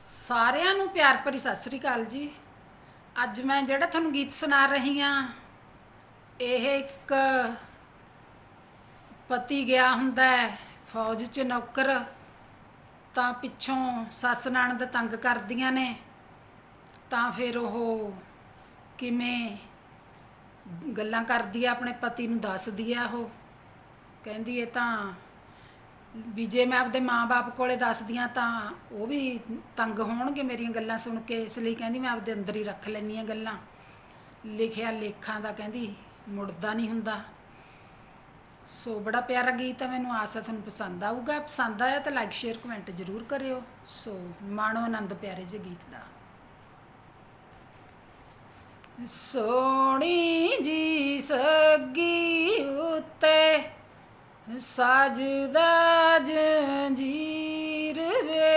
ਸਾਰਿਆਂ ਨੂੰ ਪਿਆਰ ਭਰੀ ਸਤਿ ਸ੍ਰੀ ਅਕਾਲ ਜੀ। ਅੱਜ ਮੈਂ ਜਿਹੜਾ ਤੁਹਾਨੂੰ ਗੀਤ ਸੁਣਾ ਰਹੀ ਹਾਂ, ਇਹ ਇੱਕ ਪਤੀ ਗਿਆ ਹੁੰਦਾ ਹੈ, ਫੌਜ 'ਚ ਨੌਕਰ, ਤਾਂ ਪਿੱਛੋਂ ਸੱਸ ਨਣਦ ਤੰਗ ਕਰਦੀਆਂ ਨੇ, ਤਾਂ ਫਿਰ ਉਹ ਕਿਵੇਂ ਗੱਲਾਂ ਕਰਦੀ ਆ, ਆਪਣੇ ਪਤੀ ਨੂੰ ਦੱਸਦੀ ਆ ਉਹ। ਕਹਿੰਦੀ, ਇਹ ਤਾਂ ਵੀ ਜੇ ਮੈਂ ਆਪਦੇ ਮਾਪੇ ਕੋਲੇ ਦੱਸਦੀ ਆ ਤਾਂ ਉਹ ਵੀ ਤੰਗ ਹੋਣਗੇ ਮੇਰੀਆਂ ਗੱਲਾਂ ਸੁਣ ਕੇ, ਇਸ ਲਈ ਕਹਿੰਦੀ ਮੈਂ ਆਪਦੇ ਅੰਦਰ ਹੀ ਰੱਖ ਲੈਂਦੀ ਆ ਗੱਲਾਂ। ਲਿਖਿਆ ਲੇਖਾਂ ਦਾ ਕਹਿੰਦੀ ਮੁੜਦਾ ਨਹੀਂ ਹੁੰਦਾ। ਸੋ ਬੜਾ ਪਿਆਰਾ ਗੀਤ ਹੈ ਮੈਨੂੰ ਆਸ ਹੈ ਤੁਹਾਨੂੰ ਪਸੰਦ ਆਊਗਾ। ਪਸੰਦ ਆਇਆ ਤਾਂ ਲਾਈਕ ਸ਼ੇਅਰ ਕਮੈਂਟ ਜ਼ਰੂਰ ਕਰਿਓ। ਸੋ ਮਾਣੋ ਆਨੰਦ ਪਿਆਰੇ ਜਿਹੇ ਗੀਤ ਦਾ। ਸੋਹਣੀ ਜੀ ਸੱਗੀ ਉੱਤੇ ਸਜਦਾ ਜੰਜੀਰ ਵੇ।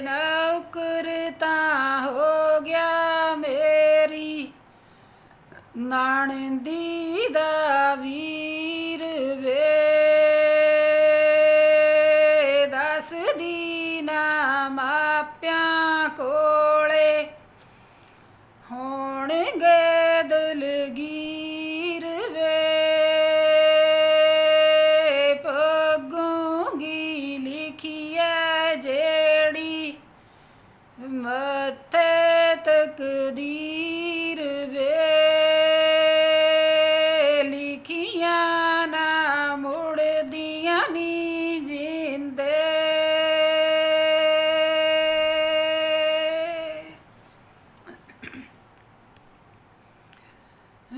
ਨੌਕਰ ਤਾਂ ਹੋ ਗਿਆ ਮੇਰੀ। ਨਾਣਦੀ ਦਾ ਵੀਰ ਵੇ। ਦੱਸਦੀ ਨਾ ਮਾਪਿਆਂ ਕੋਲੇ। ਹੋਣਗੇ ਦਲਗੀ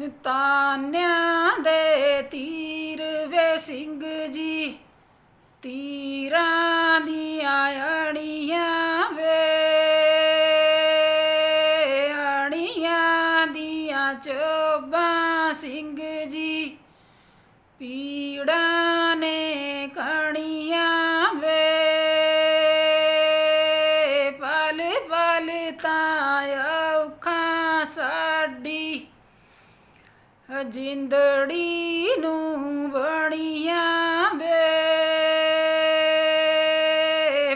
ਤਾਨਿਆਂ ਦੇ ਤੀਰ ਵੇ ਸਿੰਘ ਜੀ, ਤੀਰਾਂ ਦੀਆਂ ਅੜੀਆਂ ਵੇ, ਅੜੀਆਂ ਦੀਆਂ ਚੋਬਾਂ ਸਿੰਘ ਜੀ, ਪੀੜਾਂ ਨੇ ਜਿੰਦੜੀ ਨੂੰ ਬੜੀਆਂ ਵੇ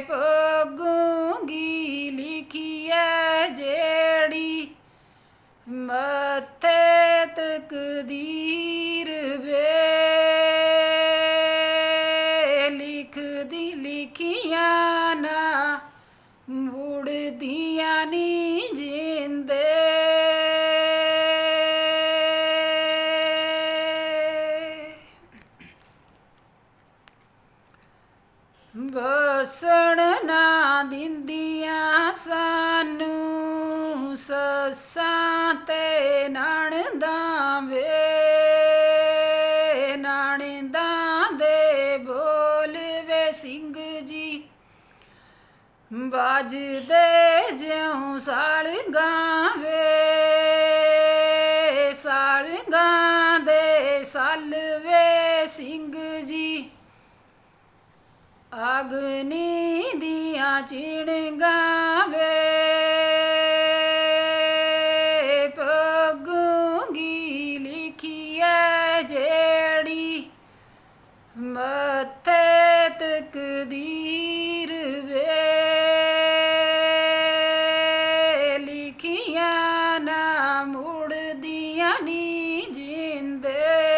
ਪਗੂੰਗੀ ਲਿਖੀਐ ਜਿਹੜੀ ਮੱਥੇ ਤਕਦੀਰ ਬੇ ਲਿਖਦੀ ਲਿਖੀਆਂ ਨਾ ਮੁੜਦੀਆਂ ਨੀ ਬਸਣ ਨਾ ਦਿੰਦੀਆਂ ਸਾਨੂੰ, ਸੱਸਾਂ ਤੇ ਨਣਦਾਂ ਵੇ, ਨਣਦਾਂ ਦੇ ਬੋਲ ਵੇ ਸਿੰਘ ਜੀ। ਬਾਜਦੇ ਜਿਉਂ ਸਾਲ ਗਾਵੇ ਅਗਨੀ ਦੀਆਂ ਚਿੜਗਾ ਵੇ ਪਗੂਗੀ ਲਿਖੀਏ ਜਿਹੜੀ ਮੱਥੇ ਤਕਦੀਰ ਵੇ। ਲਿਖੀਆਂ ਨਾ ਮੁੜਦੀਆਂ ਨੀ ਜਿੰਦੇ।